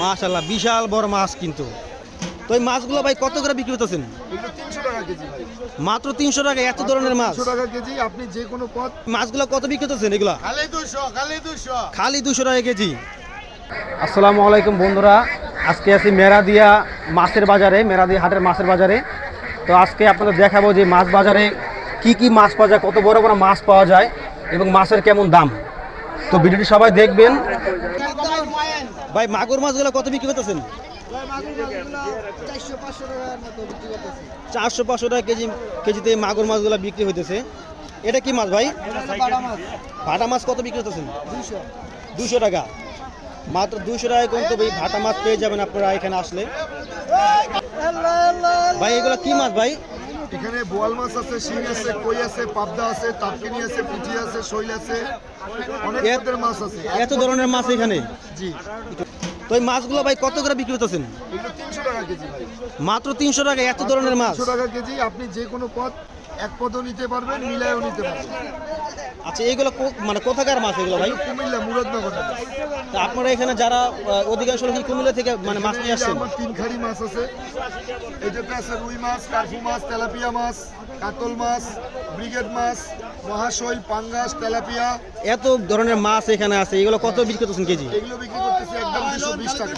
মাশাল্লাহ বিশাল বড় মাছ কিন্তু। তো এই মাছগুলো ভাই কত করে বিক্রি করতেছেন? তিনশো টাকা কেজি মাত্র তিনশো টাকা এত ধরনের মাছ। টাকা কেজি আপনি যে কোনো পথ মাছগুলো কত বিক্রি করতেছেন এগুলো? খালি দুশো খালি খালি দুশো টাকা কেজি। আসসালামু আলাইকুম বন্ধুরা আজকে আছি মেরাদিয়া মাছের বাজারে মেরাদিয়া হাটের মাছের বাজারে। তো আজকে আপনাদের দেখাবো যে মাছ বাজারে কি কি মাছ পাওয়া যায় কত বড় বড় মাছ পাওয়া যায় এবং মাছের কেমন দাম। তো ভিডিওটি সবাই দেখবেন। ভাই মাগুর মাছগুলো কত বিক্রি করতেছেন? চারশো পাঁচশো টাকা কেজি কেজিতে মাগুর মাছগুলো বিক্রি হইতেছে। এটা কি মাছ ভাই? ভাটা মাছ। কত বিক্রি করতেছেন? দুশো টাকা। মাত্র দুশো টাকায় কিন্তু ভাই ভাটা মাছ পেয়ে যাবেন আপনারা এখানে আসলে। ভাই এগুলো কি মাছ ভাই? এখানে বোয়াল মাছ আছে শিং আছে কই আছে পাবদা আছে তাপকিনি আছে পুঁটি আছে শৈল আছে অনেক এত- মাছ আছে। এত ধরনের মাছ এখানে? জি। তো এই মাছগুলো ভাই কত করে বিক্রি করতেছেন এগুলো তিনশো টাকা কেজি ভাই। মাত্র তিনশো টাকা এত ধরনের মাছ? টাকা কেজি আপনি যে কোনো পথ এক পদও নিতে পারবেন মিলায়ও নিতে পারবেন। আচ্ছা এগুলো কো- মানে কোথাকার মাছ এগুলো ভাই? কুমিল্লা মুরাদনগর। তা আপনারা এখানে যারা অধিকাংশ লোক কুমিল্লা থেকে মানে মাছ নিয়ে আসছেন? আমার তিন খাড়ি মাছ আছে। এটাতে আছে রুই মাছ কার্ফু মাছ তেলাপিয়া মাছ কাতল মাছ ব্রিগেড মাছ মহাশৈল পাঙ্গাস তেলাপিয়া। এত ধরনের মাছ এখানে আছে এগুলো কত বিক্রি করতেছেন কেজি? এগুলো বিক্রি করতেছে একদম দুশো বিশ টাকা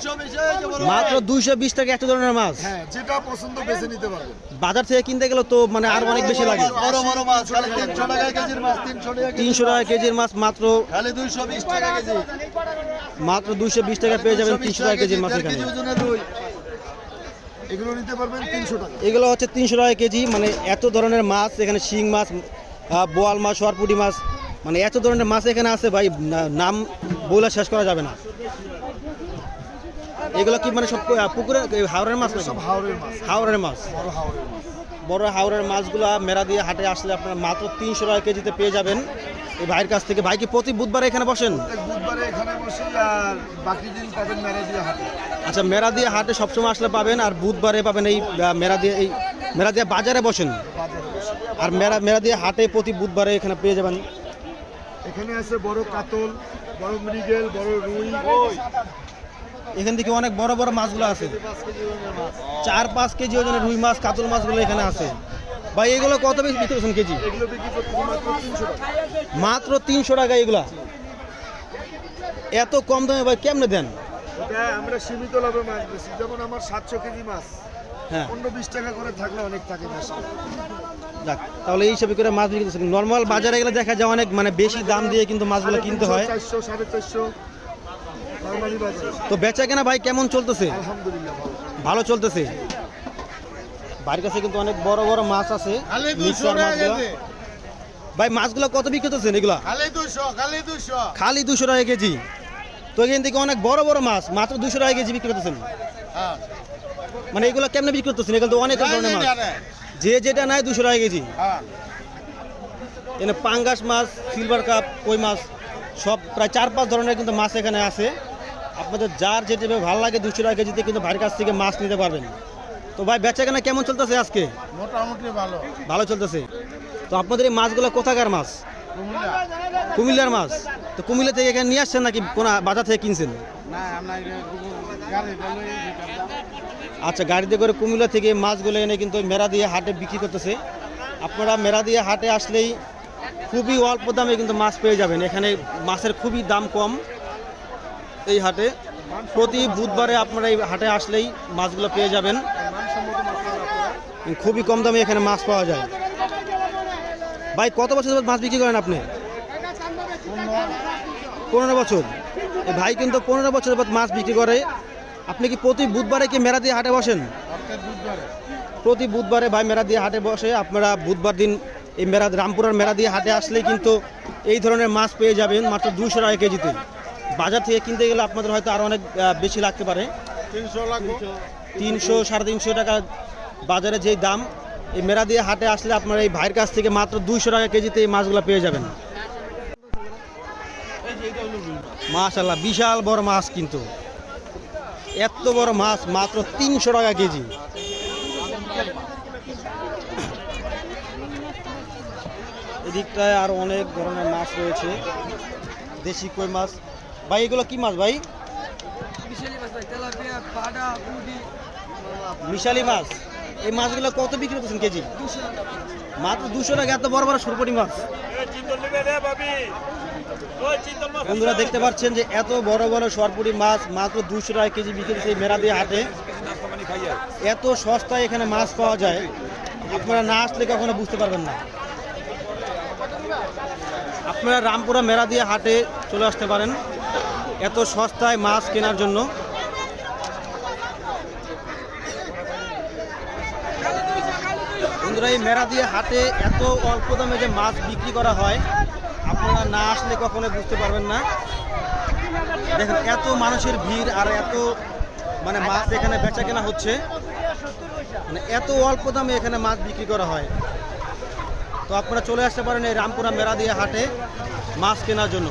মাত্র দুইশো বিশ টাকা এত ধরনের মাছ? হ্যাঁ যেটা পছন্দ বেছে নিতে পারবেন। বাজার থেকে কিনতে গেলে তো মানে আরও অনেক বেশি লাগে। বড় বড় মাছ তিনশো টাকা কেজির মাছ তিনশো টাকা কেজির মাছ। মাত্র খালি দুইশো বিশ টাকা কেজি। মাত্র দুইশো বিশ টাকা পেয়ে যাবেন তিনশো টাকা কেজির মাছ এখানে। এগুলো নিতে পারবেন তিনশো টাকা। এগুলো হচ্ছে তিনশো টাকা কেজি মানে এত ধরনের মাছ এখানে শিং মাছ বোয়াল মাছ সরপুটি মাছ মানে এত ধরনের মাছ এখানে আছে ভাই নাম বলে শেষ করা যাবে না। এগুলো কি মানে সব আহ, পুকুরে এই হাওড়ের মাছ সব হাওড়ের মাছ। হাওড়ের মাছ। বড় হাওড়ের মাছ। বড় হাওড়ের মাছগুলো মেরা দিয়ে হাটে আসলে আপনারা মাত্র তিনশো টাকা কেজিতে পেয়ে যাবেন। এই ভাইয়ের কাছ থেকে ভাই কি প্রতি বুধবার এখানে বসেন? বুধবারে এখানে বসি আর বাকি দিন পাবেন মেরা দিয়ে হাটে। আচ্ছা মেরা দিয়ে হাটে সবসময় আসলে পাবেন আর বুধবারে পাবেন এই মেরা দিয়ে এই মেরা দিয়ে বাজারে বসেন। আর মেরা মেরা দিয়ে হাটে প্রতি বুধবারে এখানে পেয়ে যাবেন। এখানে আছে বড় কাতল বড় মৃগেল বড় রুই। এখান থেকে অনেক বড় বড় মাছগুলো আছে। চার পাঁচ কেজি ওজনের রুই মাছ কাতল মাছগুলো এখানে আছে। ভাই এগুলো কত বেশি বিক্রি করছেন কেজি? মাত্র তিনশো টাকা এগুলা। এত কম দামে ভাই কেমনে দেন? আমরা সীমিত লাভে মাছ বেশি যেমন আমার সাতশো কেজি মাছ হ্যাঁ। পনেরো বিশ টাকা করে থাকলে অনেক থাকে মাছ। যাক তাহলে এই হিসাবে করে মাছ বিক্রি করছেন। নর্মাল বাজারে গেলে দেখা যায় অনেক মানে বেশি দাম দিয়ে কিন্তু মাছগুলো কিনতে হয়। চারশো সাড়ে চারশো। তো বেচা কেনা ভাই কেমন চলতেছে? ভালো চলতেছে। বাড়ির কাছে কিন্তু অনেক বড় বড় মাছ আছে ভাই মাছগুলো কত বিক্রি করতেছেন এগুলা? দুশো খালি দুশো টাকা কেজি। তো এখান থেকে অনেক বড় বড় মাছ মাত্র দুশো টাকা কেজি বিক্রি করতেছেন। হ্যাঁ। মানে এগুলো কেমনে বিক্রি করতেছেন? এগুলো তো অনেক ধরনের মাছ। যে যেটা নাই দুশো টাকা কেজি। হ্যাঁ। এখানে পাঙ্গাস মাছ সিলভার কাপ কই মাছ সব প্রায় চার পাঁচ ধরনের কিন্তু মাছ এখানে আছে। আপনাদের যার যেটা ভালো লাগে দুশো টাকা কেজিতে কিন্তু ভাইয়ের কাছ থেকে মাছ নিতে পারবেন তো ভাই বেচা কেনা কেমন চলতেছে আজকে? মোটামুটি ভালো। ভালো চলতেছে। তো আপনাদের এই মাছগুলো কোথাকার মাছ? কুমিল্লার মাছ। তো কুমিল্লা থেকে এখানে নিয়ে আসছেন নাকি কোন বাজার থেকে কিনছেন? আচ্ছা গাড়িতে করে কুমিল্লা থেকে মাছগুলো এনে কিন্তু মেরা দিয়ে হাটে বিক্রি করতেছে। আপনারা মেরা দিয়ে হাটে আসলেই খুবই অল্প দামে কিন্তু মাছ পেয়ে যাবেন। এখানে মাছের খুবই দাম কম। এই হাটে। প্রতি বুধবারে আপনারা এই হাটে আসলেই মাছগুলো পেয়ে যাবেন। খুবই কম দামে এখানে মাছ পাওয়া যায়। ভাই, কত বছর মাছ বিক্রি করেন আপনি? পনেরো বছর। ভাই কিন্তু পনেরো বছর যাবত মাছ বিক্রি করে। আপনি কি প্রতি বুধবারে কি মেরা দিয়ে হাটে বসেন? প্রতি বুধবারে ভাই মেরা দিয়ে হাটে বসে। আপনারা বুধবার দিন এই মেরা রামপুরার মেরা দিয়ে হাটে আসলেই কিন্তু এই ধরনের মাছ পেয়ে যাবেন মাত্র দুশো টাকা কেজিতে। বাজার থেকে কিনতে গেলে আপনাদের হয়তো আরও অনেক বেশি লাগতে পারে। তিনশো তিনশো সাড়ে তিনশো টাকা বাজারে যেই দাম এই মেরা দিয়ে হাটে আসলে আপনারা এই ভাইয়ের কাছ থেকে মাত্র দুইশো টাকা কেজিতে এই মাছগুলো পেয়ে যাবেন। মাশাল্লাহ বিশাল বড় মাছ কিন্তু। এত বড় মাছ মাত্র তিনশো টাকা কেজি। এদিকটায় আর অনেক ধরনের মাছ রয়েছে। দেশি কই মাছ ভাই এগুলো কি মাছ ভাই? মিশালি মাছ এই মাছগুলো কত বিক্রি করছেন কেজি? মাত্র দুশো টাকা এত বড় বড় সুরপটি মাছ। বন্ধুরা দেখতে পাচ্ছেন যে এত বড় বড় সরপুরি মাছ মাত্র দুশো টাকা কেজি বিক্রি সেই এই মেরাদি হাটে। এত সস্তায় এখানে মাছ পাওয়া যায়। আপনারা না আসলে কখনো বুঝতে পারবেন না। আপনারা রামপুরা মেরাদিয়া হাটে চলে আসতে পারেন। এত সস্তায় মাছ কেনার জন্য। বন্ধুরা, এই মেরা দিয়ে হাটে এত অল্প দামে যে মাছ বিক্রি করা হয়, আপনারা না আসলে কখনো বুঝতে পারবেন না। দেখেন, এত মানুষের ভিড় আর এত মানে মাছ এখানে বেচা কেনা হচ্ছে। মানে এত অল্প দামে এখানে মাছ বিক্রি করা হয়। তো আপনারা চলে আসতে পারেন এই রামপুরা মেরাদিয়া হাটে মাছ কেনার জন্য।